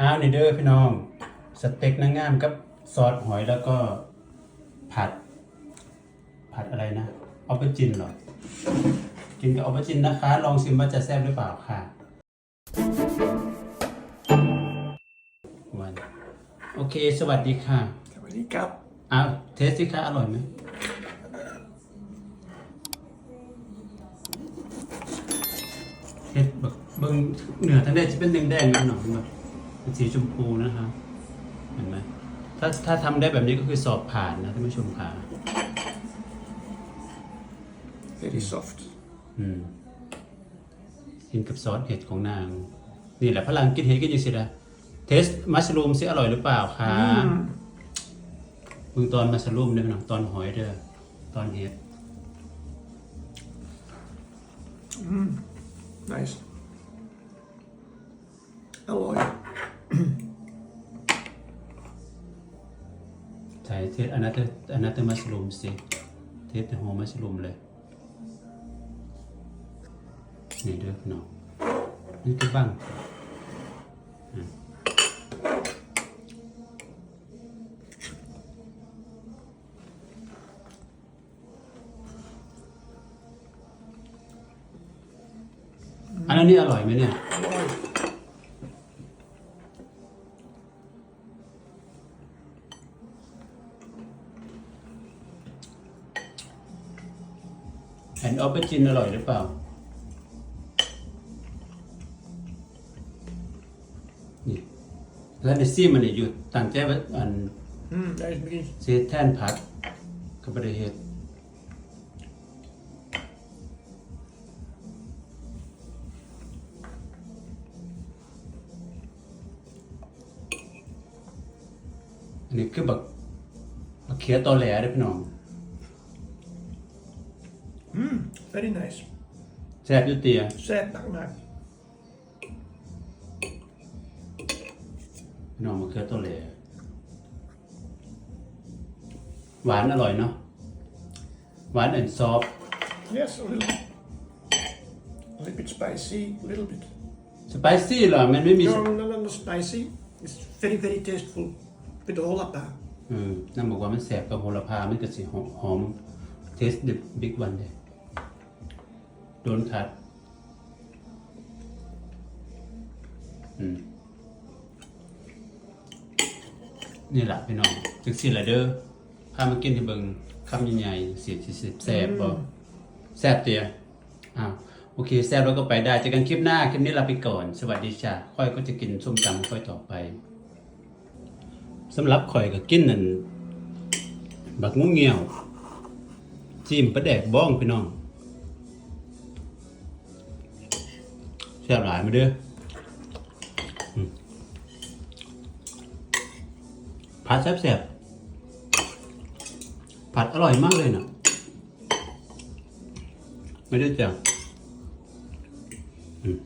อ้าวนี่เด้อพี่น้อง สเต็กนางงามกับซอสหอยแล้วก็ผัด ผัดอะไรนะออเปอร์จินเหรอ กินกับออเปอร์จินนะคะ ลองชิมว่าจะแซ่บหรือเปล่าค่ะวันโอเค สวัสดีค่ะสวัสดีครับอ้าวเทสสิคะอร่อยไหมเห็ดแบบเบิ่งเหนือทั้งแดงจะเป็นแดงๆนะหน่อยแบบ เป็นสีชมพูนะคะเห็นไหมถ้าถ้าทำได้แบบนี้ก็คือสอบผ่านนะท่านผู้ชมค่ะ very soft อืมกินกับซอสเห็ดของนาง นี่แหละพลังกินเห็ดก็ยังสิละเทสมัสลูมสิอร่อยหรือเปล่าคะเบิ่งตอนมัสลูมเด้อพี่น้องตอนหอยเด้อตอนเห็ด nice อ เทสอันนั้นอันนั้นมัสลูมสิเทสหัวมัสลูมเลยนี่เด้อพี่น้อนี่คือบ้างอันนั้นนี่อร่อยไหมเนี่ย อร่อย แอนออเปอร์จินอร่อยหรือเปล่า นี่แล้วในซี่มันเนี่ยอยู่ต่างแจ้ว่าอันอืมได้เมื่อกี้เซแท่นพัดกับบริเฮตอันนี้คือบักบักเขียตอแหลเด้อพี่น้อง อืม very nice แซ่บอยุเตียแซ่บมากมากพี่น้องมะเขือตอแหลหวานอร่อยเนาะหวานแอนซอฟๆ yes a little a little bit spicy a little bit สไปซี่เหรอ มันไม่มี no no no no spicy it's very very tasteful with the hola อืมนั่นบอกว่ามันแสบกับโหระพา มันก็สิหอมหอมเทสเดบิ๊กวันเลย โดนคัดอืมนี่แหละพี่น้องจังสิละเด้อพามากินที่เบิงคำใหญ่ๆสิสิสิแสบบ่แสบเตียอ้าวโอเคแสบแล้วก็ไปได้เจอกันคลิปหน้า คลิปนี้ลาไปก่อน สวัสดีจ้าค่อยก็จะกินส้มตำค่อยต่อไปสำหรับข่อยก็กินนั่นบักงูเงียวจิ้มปลาแดกบ้องพี่น้อง ซ่บหลายมาเด้อผัดแซ่บๆผัดอร่อยมากเลยนะไม่ได้จ้ะอืม